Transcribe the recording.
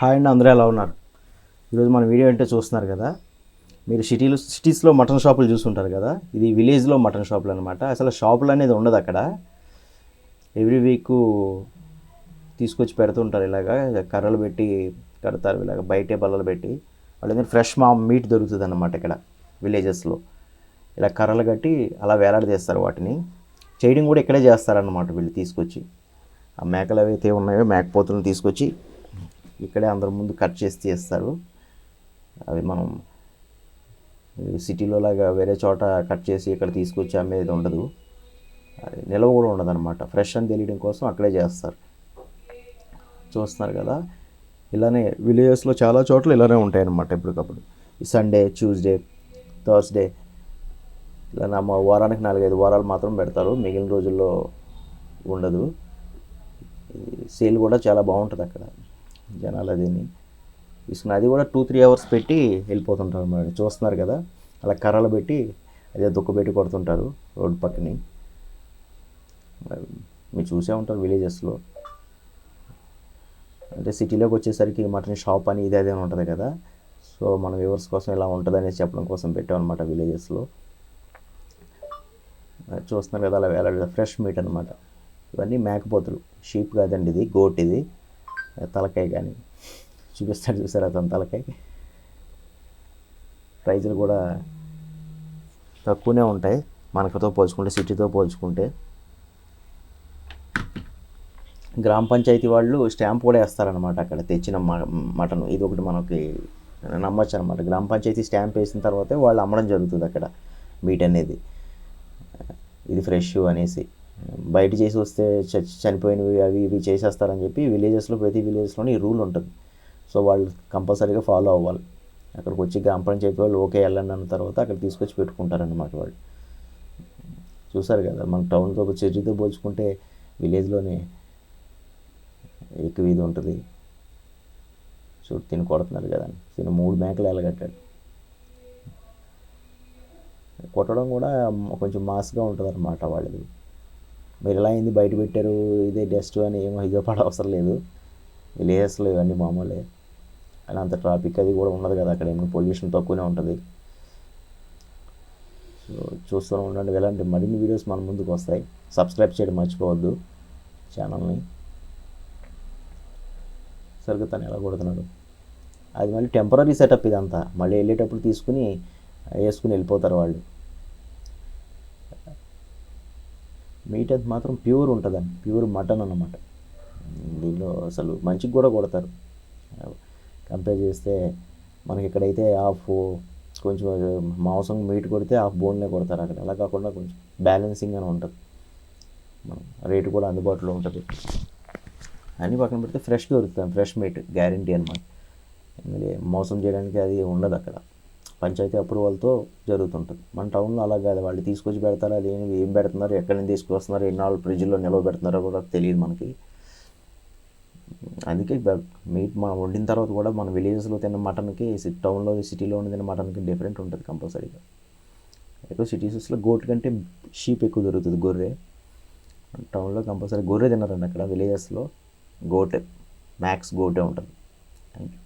Hi అండి అందరూ ఎలా ఉన్నారు? ఈరోజు మన వీడియో అంటే చూస్తున్నారు కదా? మీరు సిటీలో సిటీస్లో మటన్ షాపులు చూస్తుంటారు కదా? ఇది విలేజ్లో మటన్ షాపులు అనమాట అసలు షాపులు అనేది ఉండదు అక్కడ. ఎవ్రీ వీక్ తీసుకొచ్చి పెడుతుంటారు ఇలాగా. కర్రలు పెట్టి కడతారు ఇలాగ బయటే బల్లలు పెట్టి. వాళ్ళందరూ ఫ్రెష్ మా మీట్ దొరుకుతుంది అనమాట ఇక్కడ విలేజెస్లో. ఇలా కర్రలు కట్టి అలా వేలాడదీస్తారు వాటిని. చేయడం కూడా ఇక్కడే చేస్తారన్నమాట వీళ్ళు తీసుకొచ్చి. ఆ మేకలు ఏవైతే ఉన్నాయో మేకపోతులను తీసుకొచ్చి ఇక్కడే అందరి ముందు కట్ చేసి తీస్తారు అవి మనం సిటీలో లాగా వేరే చోట కట్ చేసి ఇక్కడ తీసుకొచ్చి అమ్మేది ఉండదు. అది నిల్వ కూడా ఉండదు అనమాట ఫ్రెష్ అని తెలియడం కోసం అక్కడే చేస్తారు. చూస్తున్నారు కదా? ఇలానే విలేజెస్లో చాలా చోట్ల ఇలానే ఉంటాయన్నమాట ఎప్పటికప్పుడు. సండే ట్యూస్డే థర్స్డే ఇలా నా మా వారానికి నాలుగైదు వారాలు మాత్రం పెడతారు. మిగిలిన రోజుల్లో ఉండదు. సేల్ కూడా చాలా బాగుంటుంది అక్కడ జనాలు అదేని తీసుకుని అది కూడా టూ త్రీ అవర్స్ పెట్టి వెళ్ళిపోతుంటారు అన్నమాట చూస్తున్నారు కదా? అలా కర్రలు పెట్టి అదే దుక్కబెట్టి కొడుతుంటారు రోడ్డు పక్కని. మరి మీరు చూసే ఉంటారు విలేజెస్లో అంటే సిటీలోకి వచ్చేసరికి మటన్ షాప్ అని ఇది అదే ఉంటుంది కదా? సో మన వ్యూవర్స్ కోసం ఇలా ఉంటుంది అనేసి చెప్పడం కోసం పెట్టామన్నమాట విలేజెస్లో చూస్తున్నారు కదా అలా వేలాడ ఫ్రెష్ మీట్ అనమాట ఇవన్నీ మేకపోతులు. షీప్ కాదండి ఇది గోట్ ఇది. తలకాయ కానీ చూపిస్తాడు చూసారు అతను తలకాయ? ప్రైజులు కూడా తక్కువనే ఉంటాయి. మనకతో పోల్చుకుంటే సిటీతో పోల్చుకుంటే. గ్రామ పంచాయతీ వాళ్ళు స్టాంప్ కూడా వేస్తారనమాట అక్కడ తెచ్చిన మ- మటన్. ఇది ఒకటి మనకి నమ్మచ్చు అనమాట గ్రామ పంచాయతీ స్టాంప్ వేసిన తర్వాతే వాళ్ళు అమ్మడం జరుగుతుంది అక్కడ. మీట్ అనేది. ఇది ఫ్రెష్ అనేసి. బయట చేసి వస్తే చనిపోయినవి అవి ఇవి చేసేస్తారని చెప్పి విలేజెస్లో ప్రతి విలేజెస్లోనే ఈ రూల్ ఉంటుంది. సో వాళ్ళు కంపల్సరీగా ఫాలో అవ్వాలి. అక్కడికి వచ్చి గ్రామ పంచాయతీ వాళ్ళు ఓకే వెళ్ళండి అన్న తర్వాత అక్కడ తీసుకొచ్చి పెట్టుకుంటారన్నమాట వాళ్ళు. చూసారు కదా మన టౌన్తో సిటీతో పోల్చుకుంటే విలేజ్లోనే ఎక్కువ ఇది ఉంటుంది. చూడు తిని కొడుతున్నారు కదా తిని మూడు మేకలు ఎలగట్టాడు. కొట్టడం కూడా కొంచెం మాస్గా ఉంటుంది అనమాట వాళ్ళది. మీరు ఎలా అయింది? బయట పెట్టారు? ఇదే డస్ట్ అని ఏమో ఇదో పడ అవసరం లేదు. విలేజెస్లో ఇవన్నీ మామూలే. అని అంత ట్రాఫిక్ అది కూడా ఉండదు కదా అక్కడ. ఏమో పొల్యూషన్ తక్కువనే ఉంటుంది. సో చూస్తూనే ఉండండి. ఇలాంటి మరిన్ని వీడియోస్ మన ముందుకు వస్తాయి. సబ్స్క్రైబ్ చేయడం మర్చిపోవద్దు ఛానల్ని సరిగ్గా తను ఎలా కొడుతున్నాడు? అది మళ్ళీ టెంపరీ సెటప్ ఇదంతా. మళ్ళీ వెళ్ళేటప్పుడు తీసుకుని వేసుకుని వెళ్ళిపోతారు వాళ్ళు. మీట్ అది మాత్రం ప్యూర్ ఉంటుందండి. ప్యూర్ మటన్ అన్నమాట. దీనిలో అసలు మంచిగా కూడా కొడతారు. కంపేర్ చేస్తే మనకి ఇక్కడైతే హాఫ్ కొంచెం మాంసం మీట్ కొడితే హాఫ్ బోన్లే కొడతారు అక్కడ. అలా కాకుండా కొంచెం బ్యాలెన్సింగ్ అని ఉంటుంది. మనం రేటు కూడా అందుబాటులో ఉంటుంది. అన్ని పక్కన పెడితే ఫ్రెష్ దొరుకుతుంది ఫ్రెష్ మీట్ గ్యారంటీ అనమాట మోసం చేయడానికి అది ఉండదు అక్కడ. పంచాయతీ అప్రూవల్తో జరుగుతుంటుంది. మన టౌన్లో అలా కాదు. వాళ్ళు తీసుకొచ్చి పెడతారు అది ఏం ఏం పెడుతున్నారు ఎక్కడి నుంచి తీసుకొస్తున్నారు ఎన్నాళ్ళు ఫ్రిడ్జ్లో నిల్వ పెడుతున్నారో కూడా తెలియదు మనకి. అందుకే మీట్ మనం వండిన తర్వాత కూడా మన విలేజెస్లో తిన్న మటన్కి టౌన్లో సిటీలో తిన్న మటన్కి డిఫరెంట్ ఉంటుంది కంపల్సరీగా. ఎక్కువ సిటీస్లో గోట్ కంటే షీప్ ఎక్కువ దొరుకుతుంది గొర్రె. టౌన్లో కంపల్సరీ గొర్రె తిన్నారండి అక్కడ విలేజెస్లో. గోటే మ్యాక్స్ గోటే ఉంటుంది. Thank you